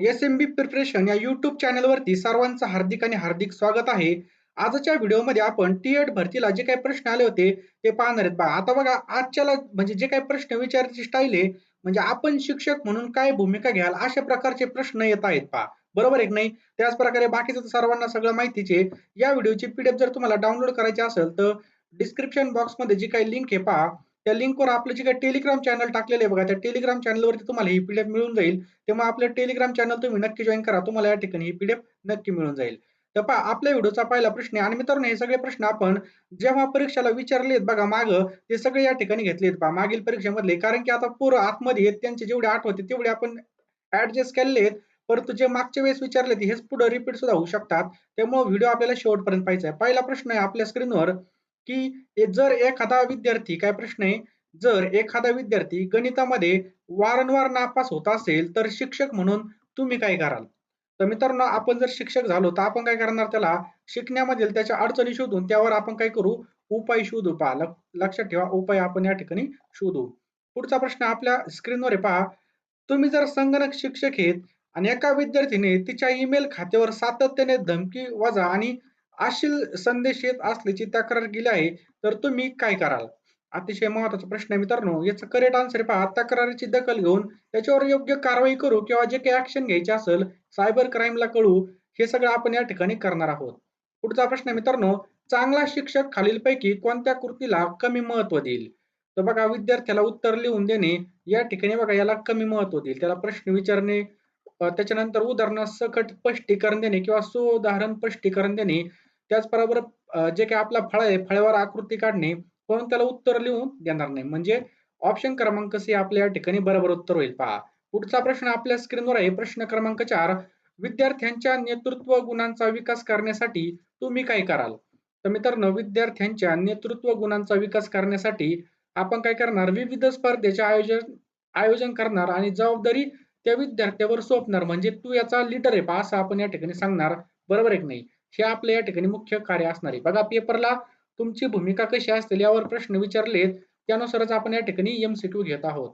S M B preparation या YouTube चॅनलवरती सर्वांचं हार्दिक आणि हार्दिक स्वागत आहे. आजच्या व्हिडिओमध्ये आपण टी एड भरतीला जे काही प्रश्न आले होते ते पाहणार आहेत. आता बघा आजच्याला म्हणजे जे काही प्रश्न विचारायची स्टाईल आहे म्हणजे आपण शिक्षक म्हणून काय भूमिका घ्याल अशा प्रकारचे प्रश्न येत आहेत पहा. बरोबर एक नाही? त्याच प्रकारे बाकीचं तर सर्वांना सगळं माहितीचे या व्हिडिओची पीडीएफ जर तुम्हाला डाउनलोड करायची असेल तर डिस्क्रिप्शन बॉक्समध्ये जी काही लिंक आहे पहा त्या लिंकवर आपलं जे काही टेलिग्राम चॅनल टाकलेलं आहे बघा त्या टेलिग्राम चॅनलवरती तुम्हाला ही पीडीएफ मिळून जाईल. तेव्हा आपलं टेलिग्राम चॅनल तुम्ही नक्की जॉईन करा. तुम्हाला या ठिकाणी ही पीडीएफ नक्की मिळून जाईल. तर पहा आपल्या व्हिडिओचा पहिला प्रश्न आहे. आणि मित्रांनो हे सगळे प्रश्न आपण जेव्हा परीक्षेला विचारलेत बघा माग ते सगळे या ठिकाणी घेतलेत पहा. मागील परीक्षेमधले कारण की आता पूर्ण आतमध्ये आहेत त्यांचे जेवढे आठवते तेवढे आपण ऍडजस्ट केलेले आहेत. परंतु जे मागच्या वेळेस विचारले हेच पुढे रिपीट सुद्धा होऊ शकतात. त्यामुळे व्हिडिओ आपल्याला शेवटपर्यंत पाहिजे आहे. पहिला प्रश्न आहे आपल्या स्क्रीनवर की जर एखादा विद्यार्थी काय प्रश्न आहे? जर एखादा विद्यार्थी गणितामध्ये वारंवार नापास होत असेल तर शिक्षक म्हणून तुम्ही काय कराल? तर मित्रांनो आपण जर शिक्षक झालो तर आपण काय करणार त्याला? शिकण्यामधील त्याच्या अडचणी शोधून त्यावर आपण काय करू? उपाय शोधू पहा. लक्षात ठेवा उपाय आपण या ठिकाणी शोधू. पुढचा प्रश्न आपल्या स्क्रीनवर आहे पहा. तुम्ही जर संगणक शिक्षक आहेत आणि एका विद्यार्थीने तिच्या ईमेल खात्यावर सातत्याने धमकी वजा आणि अशील संदेश येत असल्याची तक्रार केली आहे तर तुम्ही काय कराल? अतिशय महत्त्वाचा प्रश्न आहे मित्रांनो याचं करेक्ट आन्सर पहा. तक्रारीची दखल घेऊन त्याच्यावर योग्य कारवाई करू किंवा जे काही ऍक्शन घ्यायचे असेल सायबर क्राईमला कळू हे सगळं आपण या ठिकाणी करणार आहोत. पुढचा प्रश्न मित्रांनो चांगला शिक्षक खालीलपैकी कोणत्या कृतीला कमी महत्त्व देईल? तर बघा विद्यार्थ्याला उत्तर लिहून देणे या ठिकाणी बघा याला कमी महत्त्व देईल. त्याला प्रश्न विचारणे त्याच्यानंतर उदाहरण सकट स्पष्टीकरण देणे किंवा सुधारण स्पष्टीकरण देणे त्याचबरोबर जे काही आपला फळ आहे फळावर आकृती काढणे पण त्याला उत्तर लिहून देणार नाही. म्हणजे ऑप्शन क्रमांक सी आपल्या या ठिकाणी बरोबर उत्तर होईल. पहा. पुढचा प्रश्न आपल्या स्क्रीनवर आहे. प्रश्न क्रमांक चार. विद्यार्थ्यांच्या नेतृत्व गुणांचा विकास करण्यासाठी तुम्ही काय कराल? तर मित्रांनो विद्यार्थ्यांच्या नेतृत्व गुणांचा विकास करण्यासाठी आपण काय करणार? विविध स्पर्धेचे आयोजन आयोजन करणार आणि जबाबदारी त्या विद्यार्थ्यावर सोपणार. म्हणजे तू याचा लीडर आहे पहा. असं आपण या ठिकाणी सांगणार. बरोबर एक नाही? हे आपल्या या ठिकाणी मुख्य कार्य असणार आहे. बघा पेपरला तुमची भूमिका कशी असतील यावर प्रश्न विचारलेत. त्यानुसारच आपण या ठिकाणी एमसीक्यू घेत आहोत.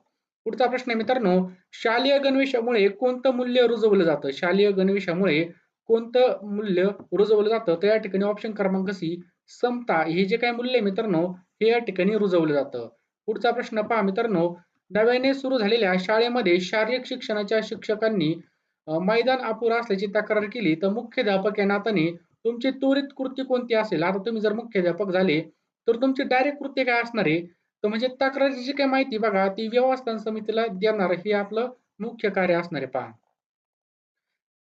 पुढचा प्रश्न मित्रांनो शालेय गणवेशामुळे कोणतं मूल्य रुजवलं जातं? शालेय गणवेशामुळे कोणतं मूल्य रुजवलं जातं? तर या ठिकाणी ऑप्शन क्रमांक सी समता. हे जे काही मूल्य मित्रांनो हे या ठिकाणी रुजवलं जातं. पुढचा प्रश्न पहा मित्रांनो नव्याने सुरू झालेल्या शाळेमध्ये शारीरिक शिक्षणाच्या शिक्षकांनी मैदान अपुरा असल्याची तक्रार केली तर मुख्याध्यापक या नात्याने तुमची त्वरित कृती कोणती असेल? आता तुम्ही जर मुख्याध्यापक झाले तर तुमची डायरेक्ट कृती काय असणार आहे? तर म्हणजे तक्रारीची जी काही माहिती बघा ती व्यवस्थान समितीला देणार हे आपलं मुख्य कार्य असणार आहे. पहा.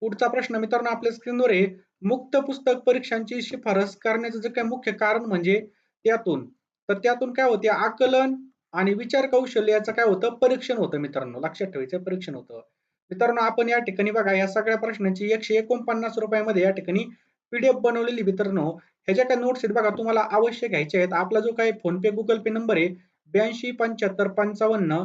पुढचा प्रश्न मित्रांनो आपल्या स्क्रीनवर आहे. मुक्त पुस्तक परीक्षांची शिफारस करण्याचं जे काही मुख्य कारण म्हणजे त्यातून. तर त्यातून काय होते? आकलन आणि विचार कौशल्य याचं काय होतं? परीक्षण होतं मित्रांनो. लक्षात ठेवायचं परीक्षण होतं. मित्रांनो आपण या ठिकाणी बघा या सगळ्या प्रश्नांची एकशे एकोणपन्नास रुपयामध्ये या ठिकाणी पीडीएफ बनवलेली मित्रांनो ह्याच्या काय नोट्स आहेत बघा तुम्हाला अवश्य घ्यायचे आहेत. आपला जो काही PhonePe Google pay number आहे ब्याऐंशी पंच्याहत्तर पंचावन्न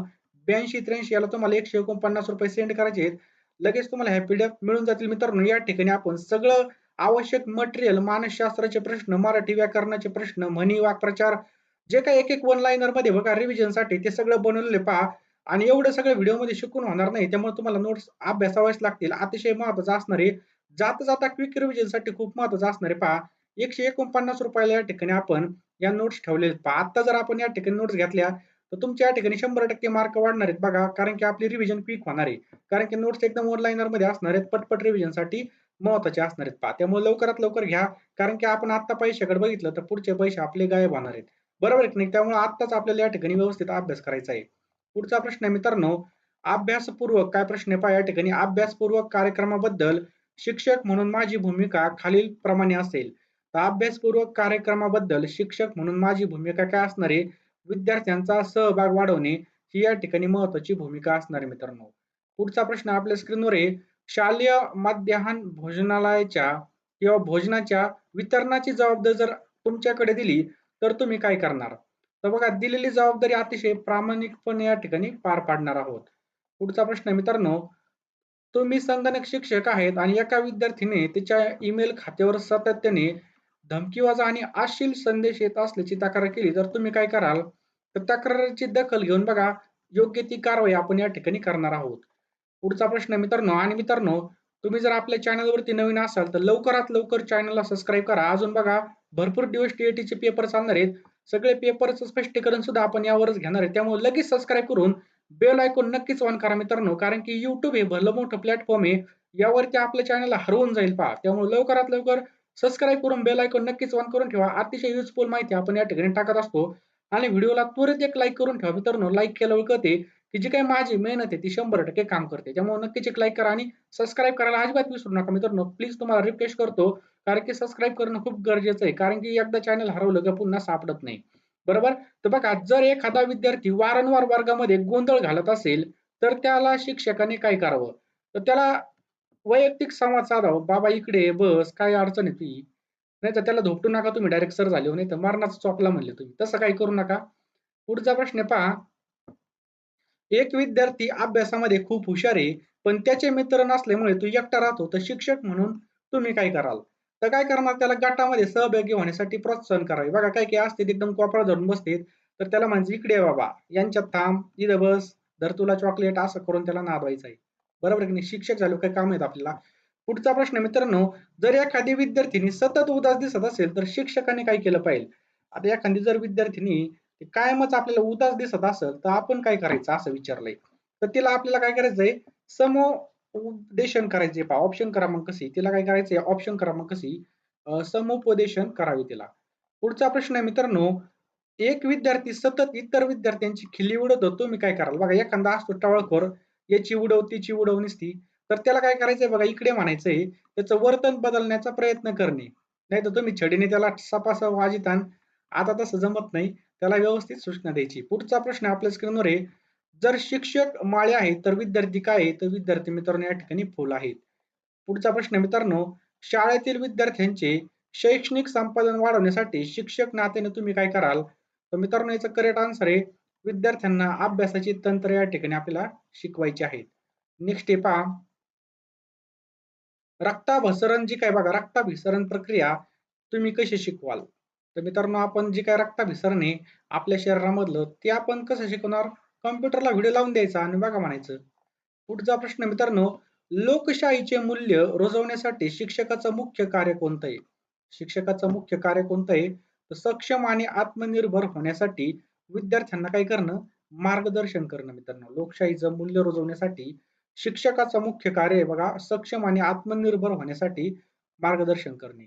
ब्याऐंशी त्र्याऐंशी याला तुम्हाला एकशे एकोणपन्नास रुपये सेंड करायचे आहेत. लगेच तुम्हाला ह्या पीडीएफ मिळून जातील मित्रांनो या ठिकाणी आपण सगळं आवश्यक मटेरियल मानसशास्त्राचे प्रश्न मराठी व्याकरणाचे प्रश्न म्हणी वाक्प्रचार जे काही एक एक वन लाईनरमध्ये बघा रिव्हिजनसाठी ते सगळं बनवलेले पहा. आणि एवढं सगळं व्हिडिओमध्ये शिकून होणार नाही. त्यामुळे तुम्हाला नोट्स अभ्यासावेच लागतील. अतिशय महत्वाचं असणार आहे. जाता जाता क्विक रिव्हिजनसाठी खूप महत्वाचं असणार आहे पहा. एकशे एकोणपन्नास रुपयाला या ठिकाणी आपण या नोट्स ठेवलेले पहा आता जर आपण या ठिकाणी नोट्स घेतल्या तर तुमच्या या ठिकाणी शंभर टक्के मार्क वाढणार आहेत बघा. कारण की आपली रिव्हिजन क्विक होणार आहे. कारण की नोट्स एकदम ऑनलाईनरमध्ये असणार आहेत. पटपट रिव्हिजनसाठी महत्त्वाचे असणार आहेत. पहा त्यामुळे लवकरात लवकर घ्या. कारण की आपण आता पैशाकडे बघितलं तर पुढचे पैसे आपले गायब होणार आहेत. बरोबर आहे नाही? त्यामुळे आत्ताच आपल्याला या ठिकाणी व्यवस्थित अभ्यास करायचा आहे. पुढचा प्रश्न आहे मित्रांनो अभ्यासपूर्वक काय प्रश्न आहे? पहा या ठिकाणी अभ्यासपूर्वक कार्यक्रमाबद्दल शिक्षक म्हणून माझी भूमिका खालील प्रमाणे असेल. तर अभ्यासपूर्वक कार्यक्रमाबद्दल शिक्षक म्हणून माझी भूमिका काय असणार आहे? विद्यार्थ्यांचा सहभाग वाढवणे ही या ठिकाणी महत्वाची भूमिका असणार आहे मित्रांनो. पुढचा प्रश्न आपल्या स्क्रीनवर आहे. शालेय मध्यान्ह भोजनालयाच्या किंवा भोजनाच्या वितरणाची जबाबदारी जर तुमच्याकडे दिली तर तुम्ही काय करणार? तर बघा दिलेली जबाबदारी अतिशय प्रामाणिकपणे या ठिकाणी पार पाडणार आहोत. पुढचा प्रश्न मित्रांनो तुम्ही संगणक शिक्षक आहेत आणि एका विद्यार्थीने तिच्या ईमेल खात्यावर सातत्याने धमकीवाजा आणि आशील संदेश येत असल्याची तक्रार केली. तर तुम्ही काय कराल तर तक्रारीची दखल घेऊन बघा. योग्य ती कारवाई आपण या ठिकाणी करणार आहोत. पुढचा प्रश्न मित्रांनो आणि मित्रांनो तुम्ही जर आपल्या चॅनलवरती नवीन असाल तर लवकरात लवकर चॅनलला सबस्क्राईब करा. अजून बघा भरपूर दिवस टीएटीचे पेपर चालणार आहेत. सगळे पेपरचं स्पष्टीकरण सुद्धा आपण यावरच घेणार आहे. त्यामुळे लगेच सबस्क्राईब करून बेल ऐकून नक्कीच ऑन करा मित्रांनो कारण की युट्यूब हे भलं मोठं प्लॅटफॉर्म आहे. यावरती आपल्या चॅनलला हरवून जाईल पहा. त्यामुळे लवकरात लवकर सबस्क्राईब करून बेल ऐकून नक्कीच ऑन करून ठेवा. अतिशय युजफुल माहिती आपण या ठिकाणी टाकत असतो. आणि व्हिडिओला त्वरित एक लाईक करून ठेवा मित्रांनो. लाईक केल्यावर कळते की जी काही माझी मेहनत आहे ती शंभर टक्के काम करते. त्यामुळे नक्कीच एक लाईक करा आणि सबस्क्राईब करायला अजिबात विसरू नका मित्रांनो. प्लीज तुम्हाला रिक्वेस्ट करतो कारण की सबस्क्राईब करणं खूप गरजेचं आहे. कारण की एकदा चॅनल हरवलं का पुन्हा सापडत नाही. बरोबर? तर बघा जर एखादा विद्यार्थी वारंवार वर्गामध्ये गोंधळ घालत असेल तर त्याला शिक्षकाने काय करावं? तर त्याला वैयक्तिक संवाद साधावं. बाबा इकडे बस काय अडचण आहे नाही तर त्याला धोपटू नका तुम्ही डायरेक्ट सर झाले हो, नाही तर मारणाचा चॉकला म्हणले तुम्ही. तसं काही करू नका. पुढचा प्रश्न पहा. एक विद्यार्थी अभ्यासामध्ये खूप हुशार आहे पण त्याचे मित्र नसल्यामुळे तो एकटा राहतो. तर शिक्षक म्हणून तुम्ही काय कराल? तर काय करणार? त्याला गटामध्ये सहभागी होण्यासाठी प्रोत्साहन करावे. बघा काय काय असते एकदम कोपरा धरून बसते तर त्याला म्हणजे इकडे बाबा यांच्यात थांब इथं बस धर तुला चॉकलेट असं करून त्याला नादवायचं आहे. बरोबर की नाही? शिक्षक झालो काय काम आहेत आपल्याला. पुढचा प्रश्न मित्रांनो जर एखादी विद्यार्थिनी सतत उदास दिसत असेल तर शिक्षकाने काय केलं पाहिजे? आता एखादी जर विद्यार्थिनी कायमच आपल्याला उदास दिसत असेल तर आपण काय करायचं? असं विचारलंय. तर तिला आपल्याला काय करायचंय? उपदेशन करायचे पहा ऑप्शन क्रमांक सी तिला काय करायचंय ऑप्शन क्रमांक सी समुपदेशन करावे तिला. पुढचा प्रश्न आहे मित्रांनो एक विद्यार्थी सतत इतर विद्यार्थ्यांची खिल्ली उडवतो तुम्ही काय कराल? बघा एखादा असतो टवळखोर याची उडव तिची उडव नसती. तर त्याला काय करायचंय बघा इकडे म्हणायचंय त्याचं वर्तन बदलण्याचा प्रयत्न करणे. नाही तर तुम्ही छडीने त्याला सपास वाजितान आता तसं जमत नाही त्याला व्यवस्थित सूचना द्यायची. पुढचा प्रश्न आपल्या स्क्रीनवर आहे. जर शिक्षक माळे आहेत तर विद्यार्थी काय आहे तर विद्यार्थी मित्रांनो या ठिकाणी फुल आहेत. पुढचा प्रश्न मित्रांनो शाळेतील विद्यार्थ्यांचे शैक्षणिक संपादन वाढवण्यासाठी शिक्षक नात्याने तुम्ही काय कराल? तर मित्रांनो याचं करेक्ट आन्सर आहे विद्यार्थ्यांना अभ्यासाची तंत्र या ठिकाणी आपल्याला शिकवायची आहेत. नेक्स्ट आहे पहा. रक्ताभिसरण जी काय बघा रक्ताभिसरण प्रक्रिया तुम्ही कशी शिकवाल? तर मित्रांनो आपण जी काय रक्ताभिसरण आहे आपल्या शरीरामधलं ते आपण कसं शिकवणार? कॉम्प्युटरला व्हिडिओ लावून द्यायचा आणि बघा म्हणायचं. पुढचा प्रश्न मित्रांनो लोकशाहीचे मूल्य रुजवण्यासाठी शिक्षकाचं मुख्य कार्य कोणतं आहे? शिक्षकाचं मुख्य कार्य कोणतं आहे? तर सक्षम आणि आत्मनिर्भर होण्यासाठी विद्यार्थ्यांना काय करणं? मार्गदर्शन करणं मित्रांनो. लोकशाहीचं मूल्य रुजवण्यासाठी शिक्षकाचं मुख्य कार्य आहे बघा सक्षम आणि आत्मनिर्भर होण्यासाठी मार्गदर्शन करणे.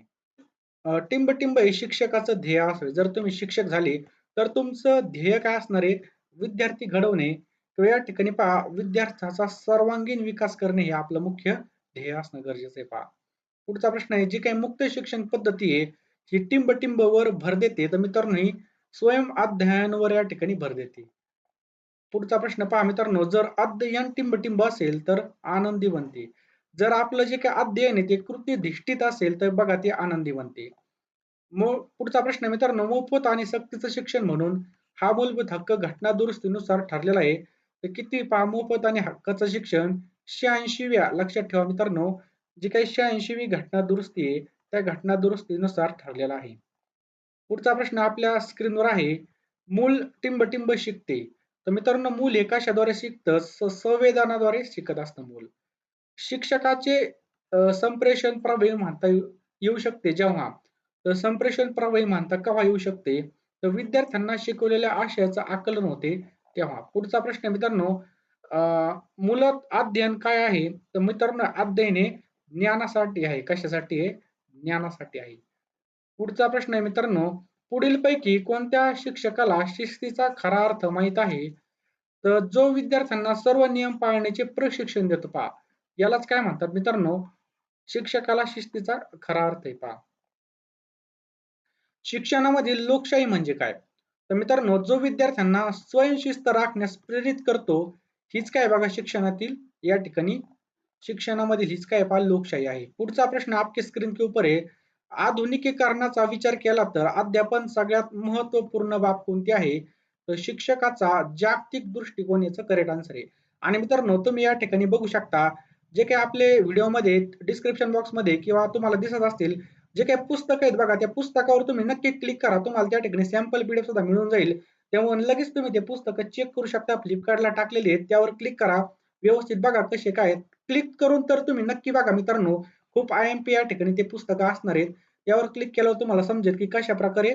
टिंब हे शिक्षकाचं ध्येय असेल जर तुम्ही शिक्षक झाले तर तुमचं ध्येय काय असणार आहे? विद्यार्थी घडवणे किंवा या ठिकाणी पहा विद्यार्थ्याचा सर्वांगीण विकास करणे हे आपलं मुख्य ध्येय असणं गरजेचं आहे पहा. पुढचा प्रश्न आहे जी काही मुक्त शिक्षण पद्धती आहे ही टिंब वर भर देते तर मित्रांनो ही स्वयं अध्ययनावर या ठिकाणी भर देते. पुढचा प्रश्न पहा मित्रांनो जर अध्ययन टिंब असेल तर आनंदी बनते. जर आपलं जे काही अध्ययन आहे ते कृतीधिष्ठित असेल तर बघा ते आनंदी बनते. पुढचा प्रश्न मित्रांनो मोफत आणि सक्तीचं शिक्षण म्हणून हा मूलभूत हक्क घटना दुरुस्तीनुसार ठरलेला आहे. तर किती पहा मोफत आणि हक्काचं शिक्षण? शहाऐंशीव्या लक्षात ठेवा मित्रांनो. जी काही शहाऐंशीवी घटना दुरुस्ती आहे त्या घटना दुरुस्तीनुसार ठरलेला आहे. पुढचा प्रश्न आपल्या स्क्रीनवर आहे. मूल टिंब शिकते. तर मित्रांनो मूल हे कशाद्वारे शिकतं? संवेदनाद्वारे शिकत असतं मूल. शिक्षकाचे संप्रेषण प्रवाही म्हणता येऊ शकते जेव्हा. संप्रेषण प्रवाही म्हणता केव्हा येऊ शकते? तर विद्यार्थ्यांना शिकवलेल्या आशयाचं आकलन होते. तेव्हा पुढचा प्रश्न मित्रांनो मूलत अध्ययन काय आहे? तर मित्रांनो अध्ययन हे ज्ञानासाठी आहे. कशासाठी आहे? ज्ञानासाठी आहे. पुढचा प्रश्न आहे मित्रांनो पुढील पैकी कोणत्या शिक्षकाला शिस्तीचा खरा अर्थ माहीत आहे? तर जो विद्यार्थ्यांना सर्व नियम पाळण्याचे प्रशिक्षण देतो पहा. यालाच काय म्हणतात मित्रांनो? शिक्षकाला शिस्तीचा खरा अर्थ आहे पहा. शिक्षणामधील लोकशाही म्हणजे काय? तर मित्रांनो जो विद्यार्थ्यांना स्वयंशिस्त राखण्यास प्रेरित करतो हीच काय बघा शिक्षणातील? या ठिकाणी शिक्षणामधील हीच काय पहा लोकशाही आहे. पुढचा प्रश्न आपके स्क्रीन के ऊपर आहे. आधुनिकीकरणाचा विचार केला तर अध्यापन सगळ्यात महत्त्वपूर्ण बाब कोणती आहे? तर शिक्षकाचा जागतिक दृष्टिकोन याचं करेक्ट आन्सर आहे. आणि मित्रांनो तुम्ही या ठिकाणी बघू शकता जे काही आपले व्हिडिओमध्ये डिस्क्रिप्शन बॉक्समध्ये किंवा तुम्हाला दिसत असतील जे काही पुस्तक आहेत बघा त्या पुस्तकावर तुम्ही नक्की क्लिक करा. तुम्हाला त्या ठिकाणी सॅम्पल पीडीएफ सुद्धा मिळून जाईल. त्यामुळे लगेच तुम्ही ते पुस्तक चेक करू शकता. फ्लिपकार्टला टाकलेले आहेत. त्यावर क्लिक करा. व्यवस्थित बघा कसे काय क्लिक करून तर तुम्ही नक्की बघा मित्रांनो खूप आय एम पी या ठिकाणी ते पुस्तकं असणार आहेत. त्यावर क्लिक केल्यावर तुम्हाला समजेल की कशा प्रकारे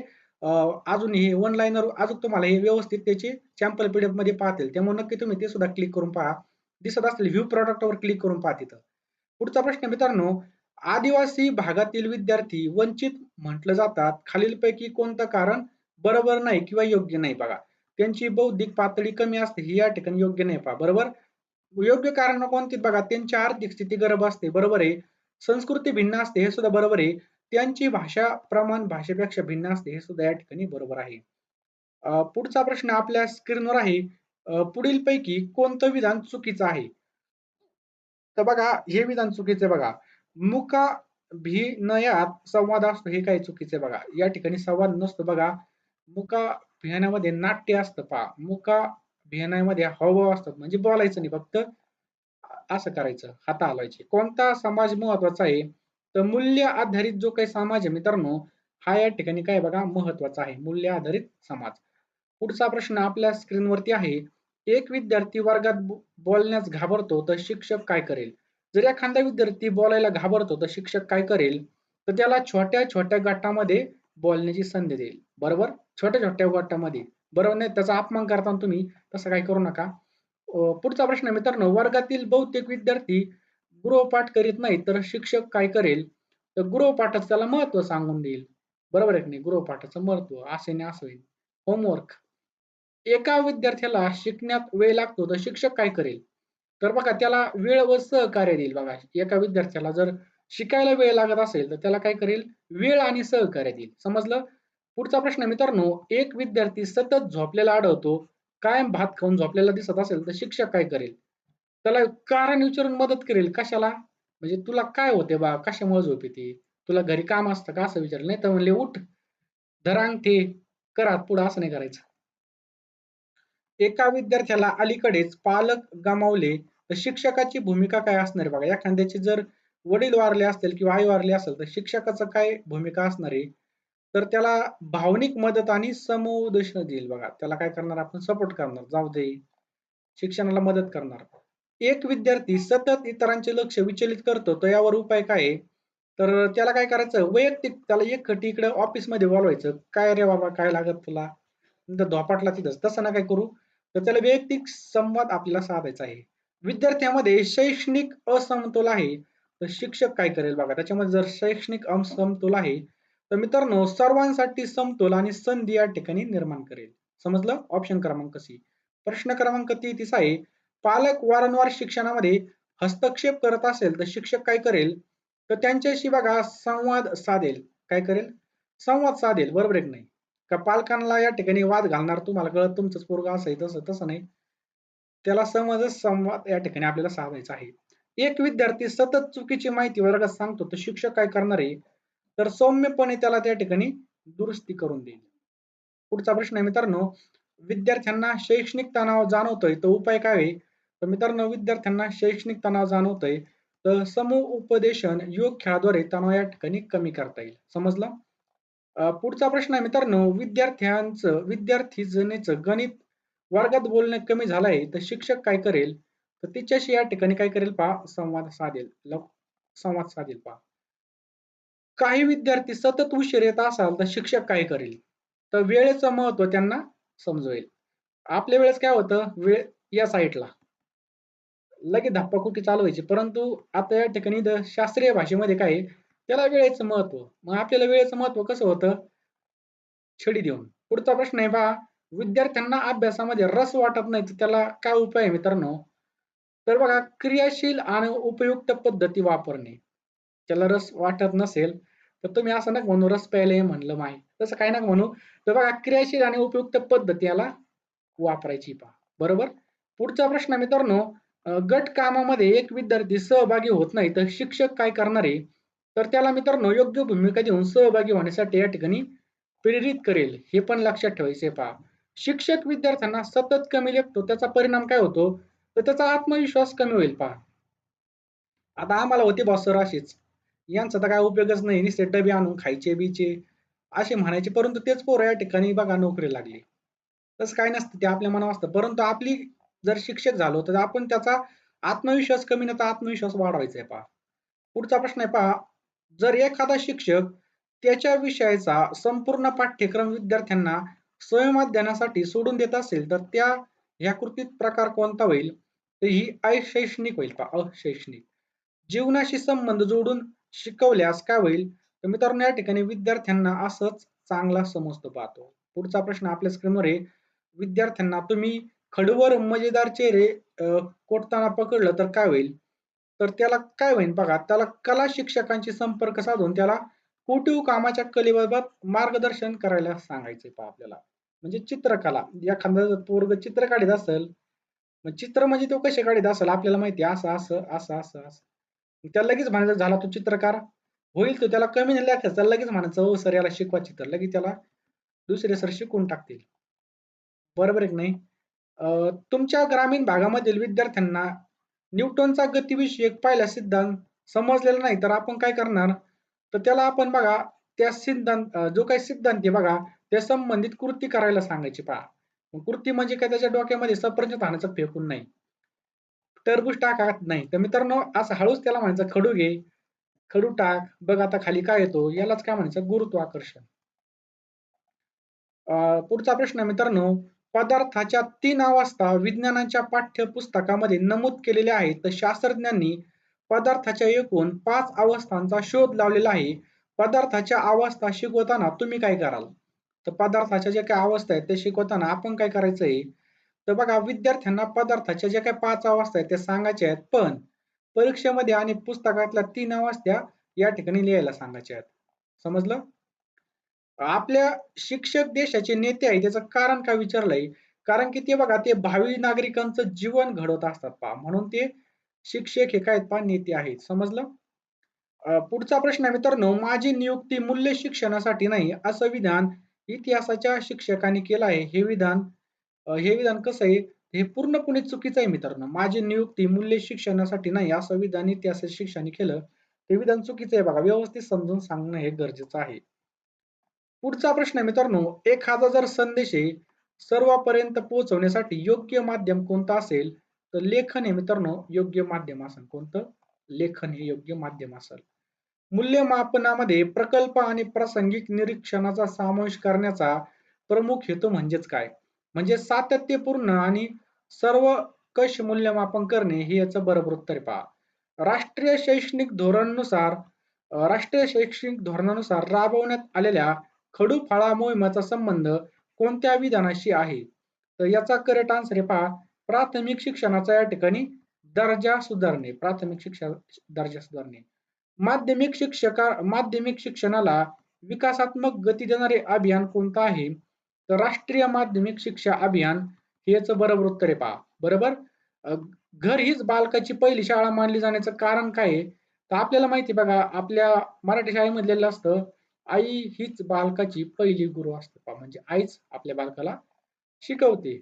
अजून हे वन अजून तुम्हाला हे व्यवस्थित त्याचे सॅम्पल पीडीएफमध्ये पाहतील. त्यामुळे नक्की तुम्ही ते सुद्धा क्लिक करून पहा. दिसत असतील व्ह्यू प्रॉडक्टवर क्लिक करून पहा तिथं. पुढचा प्रश्न मित्रांनो आदिवासी भागातील विद्यार्थी वंचित म्हटलं जातात. खालीलपैकी कोणतं कारण? बरोबर नाही किंवा योग्य नाही बघा. त्यांची बौद्धिक पातळी कमी असते ही या ठिकाणी योग्य नाही पहा. बरोबर? योग्य कारण कोणती? बघा त्यांची आर्थिक स्थिती गरब असते बरोबर आहे. संस्कृती भिन्न असते हे सुद्धा बरोबर आहे. त्यांची भाषा प्रमाण भाषेपेक्षा भिन्न असते हे सुद्धा या ठिकाणी बरोबर आहे. पुढचा प्रश्न आपल्या स्क्रीनवर आहे. पुढील पैकी कोणतं विधान चुकीचं आहे? तर बघा हे विधान चुकीचे बघा. मुका भिनयात संवाद असतो हे काय चुकीचे बघा. या ठिकाणी संवाद नसतो बघा. मुकाभिनयामध्ये नाट्य असतं पहा. मुका भियानामध्ये हावभाव असतात. म्हणजे बोलायचं नाही फक्त असं करायचं हात हलवायचे. कोणता समाज महत्त्वाचा आहे? तर मूल्य आधारित जो काही समाज आहे मित्रांनो हा या ठिकाणी काय बघा महत्त्वाचा आहे. मूल्य आधारित समाज. पुढचा प्रश्न आपल्या स्क्रीनवरती आहे. एक विद्यार्थी वर्गात बोलण्यास घाबरतो तर शिक्षक काय करेल? जर एखादा विद्यार्थी बोलायला घाबरतो तर शिक्षक काय करेल? तर त्याला छोट्या छोट्या गटामध्ये बोलण्याची संधी देईल. बरोबर? छोट्या छोट्या गटामध्ये. बरोबर नाही? त्याचा अपमान करताना तुम्ही तसं काय करू नका. पुढचा प्रश्न मित्रांनो वर्गातील बहुतेक विद्यार्थी गृहपाठ करीत नाही तर शिक्षक काय करेल? तर गृहपाठाचं त्याला महत्त्व सांगून देईल. बरोबर आहे की नाही? गृहपाठाचं महत्त्व असे नाही असं होईल. होमवर्क एका विद्यार्थ्याला शिकण्यात वेळ लागतो तर शिक्षक काय करेल? तर बघा त्याला वेळ व सहकार्य देईल बघा. एका विद्यार्थ्याला जर शिकायला वेळ लागत असेल तर त्याला काय करेल? वेळ आणि सहकार्य देईल. समजलं? पुढचा प्रश्न मित्रांनो एक विद्यार्थी सतत झोपलेला आढळतो कायम भात खाऊन झोपलेला दिसत असेल तर शिक्षक काय करेल? त्याला कारण विचारून मदत करेल कशाला? म्हणजे तुला काय होते बा? कशामुळे झोप येते? तुला घरी काम असतं का? असं विचारलं. नाही तर म्हणले उठ धरांग ठे करा पुढं असं नाही करायचं. एका विद्यार्थ्याला अलीकडेच पालक गमावले तर शिक्षकाची भूमिका काय असणार बघा? एखाद्याचे जर वडील वारले असतील किंवा आई वारले असेल तर शिक्षकाचं काय भूमिका असणार आहे? तर त्याला भावनिक मदत आणि समुदेशन देईल बघा. त्याला काय करणार आपण? सपोर्ट करणार. जाऊ दे. शिक्षणाला मदत करणार. एक विद्यार्थी सतत इतरांचे लक्ष विचलित करतो तर यावर उपाय काय तर त्याला काय करायचं? वैयक्तिक त्याला एक खटी इकडे ऑफिसमध्ये बोलवायचं. काय रे बाबा? काय लागत तुला? धोपाटला तिथंच. तसं ना काय करू? तर त्याला वैयक्तिक संवाद आपल्याला साधायचा आहे. विद्यार्थ्यामध्ये शैक्षणिक असमतोल आहे. तर शिक्षक काय करेल बघा त्याच्यामध्ये जर शैक्षणिक असमतोल आहे तर मित्रांनो सर्वांसाठी समतोल आणि संधी या ठिकाणी निर्माण करेल. समजलं? ऑप्शन क्रमांक सी प्रश्न क्रमांक तेहतीस आहे. पालक वारंवार शिक्षणामध्ये हस्तक्षेप करत असेल तर शिक्षक काय करेल? तर त्यांच्याशी बघा संवाद साधेल. काय करेल? संवाद साधेल. बरोबर एक नाही? का पालकांना या ठिकाणी वाद घालणार तुम्हाला कळत तुमचंच पोरगा असं तसं तसं नाही. त्याला समज संवाद या ठिकाणी आपल्याला साधायचा आहे. एक विद्यार्थी सतत चुकीची माहिती वर्गात सांगतो तर शिक्षक काय करणार आहे? तर सौम्यपणे त्याला त्या ठिकाणी दुरुस्ती करून देईल. पुढचा प्रश्न आहे मित्रांनो विद्यार्थ्यांना शैक्षणिक तणाव जाणवतोय तो उपाय काय आहे? तर मित्रांनो विद्यार्थ्यांना शैक्षणिक तणाव जाणवतोय तर समूह उपदेशन योग खेळाद्वारे तणाव या ठिकाणी कमी करता येईल. समजलं? पुढचा प्रश्न आहे मित्रांनो विद्यार्थ्यांचं विद्यार्थी जनेचं गणित वर्गात बोलणं कमी झालं आहे तर शिक्षक काय करेल? तर तिच्याशी या ठिकाणी काय करेल पहा संवाद साधेल संवाद साधेल पहा. काही विद्यार्थी सतत उशीर येत असाल तर शिक्षक काय करेल? तर वेळेचं महत्त्व त्यांना समजवेल. आपल्या वेळेस काय होतं? वेळ या साईडला. लगेच धप्पाकुटी चालवायची परंतु आता या ठिकाणी शास्त्रीय भाषेमध्ये काय त्याला वेळेचं महत्त्व. मग आपल्याला वेळेचं महत्त्व कसं होतं? छडी देऊन. पुढचा प्रश्न आहे पहा विद्यार्थ्यांना अभ्यासामध्ये रस वाटत नाही तर त्याला काय उपाय आहे मित्रांनो? तर बघा क्रियाशील आणि उपयुक्त पद्धती वापरणे. त्याला रस वाटत नसेल तर तुम्ही असं नका म्हणू रस प्यायला म्हणलं माही तसं काय नका म्हणू. तर बघा क्रियाशील आणि उपयुक्त पद्धती याला वापरायची पहा. बरोबर? पुढचा प्रश्न मित्रांनो गट कामामध्ये एक विद्यार्थी सहभागी होत नाही तर शिक्षक काय करणार आहे? तर त्याला मित्रांनो योग्य भूमिका देऊन सहभागी होण्यासाठी या ठिकाणी प्रेरित करेल. हे पण लक्षात ठेवायचे पहा. शिक्षक विद्यार्थ्यांना सतत कमी लेखतो त्याचा परिणाम काय होतो? तर त्याचा आत्मविश्वास कमी होईल पहा. आता आम्हाला होते बॉसर असेच. यांचा तर काय उपयोगच नाही. निश्चित डबे आणून खायचे बीचे असे म्हणायचे परंतु तेच पोरं या ठिकाणी बघा नोकरी लागली. तसं काय नसतं ते आपल्या मनावर असतं. परंतु आपली जर शिक्षक झालो तर आपण त्याचा आत्मविश्वास कमी नाही तर आत्मविश्वास वाढवायचा आहे पहा. पुढचा प्रश्न आहे पहा. जर एखादा शिक्षक त्याच्या विषयाचा संपूर्ण पाठ्यक्रम विद्यार्थ्यांना स्वयंअध्ययनासाठी सोडून देत असेल तर त्या ह्या कृतीत प्रकार कोणता होईल? तर ही अशैक्षणिक होईल अशैक्षणिक. जीवनाशी संबंध जोडून शिकवल्यास काय होईल? तर मित्रांनो या ठिकाणी विद्यार्थ्यांना असंच चांगला समजतो पाहतो पुढचा प्रश्न आपल्या स्क्रीनवर आहे. विद्यार्थ्यांना तुम्ही खडवर मजेदार चेहरे कोटताना पकडलं तर काय होईल? तर त्याला काय होईल बघा त्याला कला शिक्षकांशी संपर्क साधून त्याला कुटीव कामाच्या कलेबाबत मार्गदर्शन करायला सांगायचे पहा आपल्याला. म्हणजे चित्रकला एखादा पोरग चित्र काढत असेल चित्र म्हणजे तो कसे काढीत असेल आपल्याला माहिती असं असं असं असं असं. त्याला लगेच म्हणायचं झाला तो चित्रकार. होईल तो त्याला कमी नाही त्याला लगेच म्हणायचं हो सर याला शिकवा चित्र. लगेच त्याला दुसरे सर शिकवून टाकतील. बरोबर एक नाही? तुमच्या ग्रामीण भागामधील विद्यार्थ्यांना न्यूटनचा गतिविषयक पहिला सिद्धांत समजलेला नाही तर आपण काय करणार? तर त्याला आपण बघा त्या सिद्धांत जो काही सिद्धांत आहे बघा त्या संबंधित कृती करायला सांगायची पहा. कृती म्हणजे काय? त्याच्या डोक्यामध्ये सफरचंद आणायचं फेकून नाही. टरबूज टाकत नाही. तर मित्रांनो असं हळूच त्याला म्हणायचं खडू घे खडू टाक बघ आता खाली काय येतो. यालाच काय म्हणायचं? गुरुत्वाकर्षण. पुढचा प्रश्न मित्रांनो पदार्थाच्या तीन अवस्था विज्ञानाच्या पाठ्यपुस्तकामध्ये नमूद केलेल्या आहेत. तर शास्त्रज्ञांनी पदार्थाच्या एकूण पाच अवस्थांचा शोध लावलेला आहे. पदार्थाच्या अवस्था शिकवताना तुम्ही काय कराल? तर पदार्थाच्या ज्या काही अवस्था आहेत ते शिकवताना आपण काय करायचं आहे तर बघा विद्यार्थ्यांना पदार्थाच्या ज्या काही पाच अवस्था आहेत त्या सांगायच्या आहेत. पण परीक्षेमध्ये आणि पुस्तकातल्या तीन अवस्था या ठिकाणी लिहायला सांगायच्या आहेत. समजलं? आपल्या शिक्षक देशाचे नेते आहे त्याचं कारण काय विचारलंय? कारण की ते बघा ते भावी नागरिकांचं जीवन घडवत असतात पहा. म्हणून ते शिक्षक हे काय पा नेते आहेत. समजलं? पुढचा प्रश्न मित्रांनो माझी नियुक्ती मूल्य शिक्षणासाठी नाही असं विधान इतिहासाच्या शिक्षकांनी केलं आहे. हे विधान हे विधान कसं आहे? हे पूर्णपणे चुकीचं आहे मित्रांनो? माझी नियुक्ती मूल्य शिक्षणासाठी नाही असं विधान इतिहासाच्या शिक्षकांनी केलं. ते विधान चुकीचं आहे बघा. व्यवस्थित समजून सांगणं हे गरजेचं आहे. पुढचा प्रश्न मित्रांनो एखादा जर संदेश सर्वांपर्यंत पोहोचवण्यासाठी योग्य माध्यम कोणतं असेल? तर लेखन हे मित्रांनो योग्य माध्यम असेल. कोणतं? लेखन हे योग्य माध्यम असेल. मूल्यमापनामध्ये प्रकल्प आणि प्रासंगिक निरीक्षणाचा समावेश करण्याचा प्रमुख हेतू म्हणजेच काय? म्हणजे सातत्यपूर्ण आणि सर्व कश मूल्यमापन करणे हे याचं बरोबर उत्तर पहा. राष्ट्रीय शैक्षणिक धोरणानुसार राष्ट्रीय शैक्षणिक धोरणानुसार राबवण्यात आलेल्या खडू फाळा मोहिमाचा संबंध कोणत्या विधानाशी आहे? तर याचा करेक्ट आन्सर आहे पहा. प्राथमिक शिक्षणाचा या ठिकाणी दर्जा सुधारणे. प्राथमिक शिक्षण दर्जा सुधारणे. माध्यमिक शिक्षका माध्यमिक शिक्षणाला विकासात्मक गती देणारे अभियान कोणतं आहे? तर राष्ट्रीय माध्यमिक शिक्षा अभियान हे याचं बरोबर उत्तर आहे पहा. बरोबर? घर हीच बालकाची पहिली शाळा मानली जाण्याचं कारण काय आहे? तर आपल्याला माहिती बघा आपल्या मराठी शाळेमधलेलं असतं आई हीच बालकाची पहिली गुरु असते म्हणजे आईच आपल्या बालकाला शिकवते.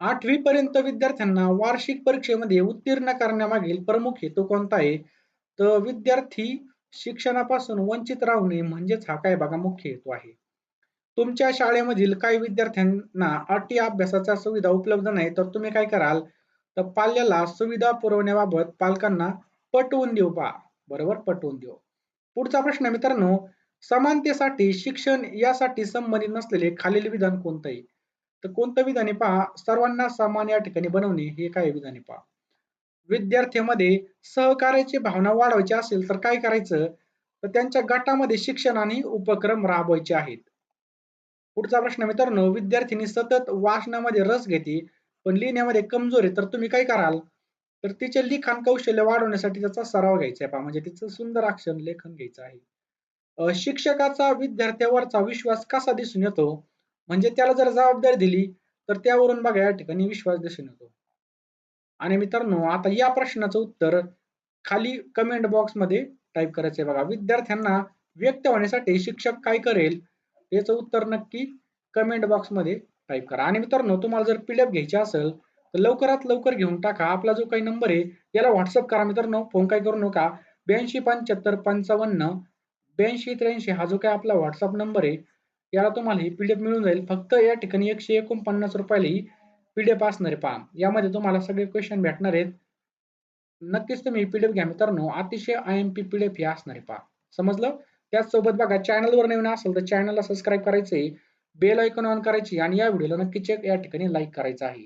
आठवी पर्यंत विद्यार्थ्यांना वार्षिक परीक्षेमध्ये उत्तीर्ण करण्यामागील प्रमुख हेतू कोणता आहे? तर विद्यार्थी शिक्षणापासून वंचित राहू नये म्हणजेच हा काय बघा मुख्य हेतू आहे. तुमच्या शाळेमधील काही विद्यार्थ्यांना अटी अभ्यासाच्या सुविधा उपलब्ध नाही तर तुम्ही काय कराल? तर पाल्याला सुविधा पुरवण्याबाबत पालकांना पटवून देऊ पा बरोबर? पटवून देऊ. पुढचा प्रश्न मित्रांनो समानतेसाठी शिक्षण यासाठी संबंधित नसलेले खालील विधान कोणतं आहे तर कोणतं विधान आहे पहा सर्वांना समान या ठिकाणी बनवणे हे काय विधान आहे पहा. विद्यार्थ्यांमध्ये सहकार्याची भावना वाढवायची असेल तर काय करायचं? तर त्यांच्या गटामध्ये शिक्षण आणि उपक्रम राबवायचे आहेत. पुढचा प्रश्न मित्रांनो विद्यार्थ्यांनी सतत वाचनामध्ये रस घेते पण लिहिण्यामध्ये कमजोर आहे तर तुम्ही काय कराल? तर तिचे लिखाण कौशल्य वाढवण्यासाठी त्याचा सराव घ्यायचा आहे पहा. म्हणजे तिचं सुंदर अक्षर लेखन घ्यायचं आहे. शिक्षकाचा विद्यार्थ्यावरचा विश्वास कसा दिसून येतो? म्हणजे त्याला जर जबाबदारी दिली तर त्यावरून बघा या ठिकाणी विश्वास दिसून येतो. आणि मित्रांनो आता या प्रश्नाचं उत्तर खाली कमेंट बॉक्समध्ये टाईप करायचंय बघा. विद्यार्थ्यांना व्यक्त होण्यासाठी शिक्षक काय करेल? याचं उत्तर नक्की कमेंट बॉक्समध्ये टाईप करा. आणि मित्रांनो तुम्हाला जर पीडीएफ घ्यायची असेल तर लवकरात लवकर घेऊन टाका. आपला जो काही नंबर आहे याला व्हॉट्सअप करा मित्रांनो. फोन काय करू नका. ब्याऐंशी पंच्याहत्तर पंचावन्न ब्याऐंशी त्र्याऐंशी हा जो काही आपला व्हॉट्सअप नंबर आहे याला तुम्हाला ही पीडीएफ मिळून जाईल. फक्त या ठिकाणी एकशे एकोणपन्नास रुपयाला ही पीडीएफ असणार आहे पहा. यामध्ये तुम्हाला सगळे क्वेश्चन भेटणार आहेत. नक्कीच तुम्ही पीडीएफ घ्या मित्रांनो. अतिशय आय एम पी पीडीएफ हे असणार आहे पहा. समजलं? त्याचसोबत बघा चॅनलवर नवीन असेल तर चॅनलला सबस्क्राईब करायचे बेल आयकॉन ऑन करायची आणि या व्हिडिओला नक्कीच या ठिकाणी लाईक करायचं आहे.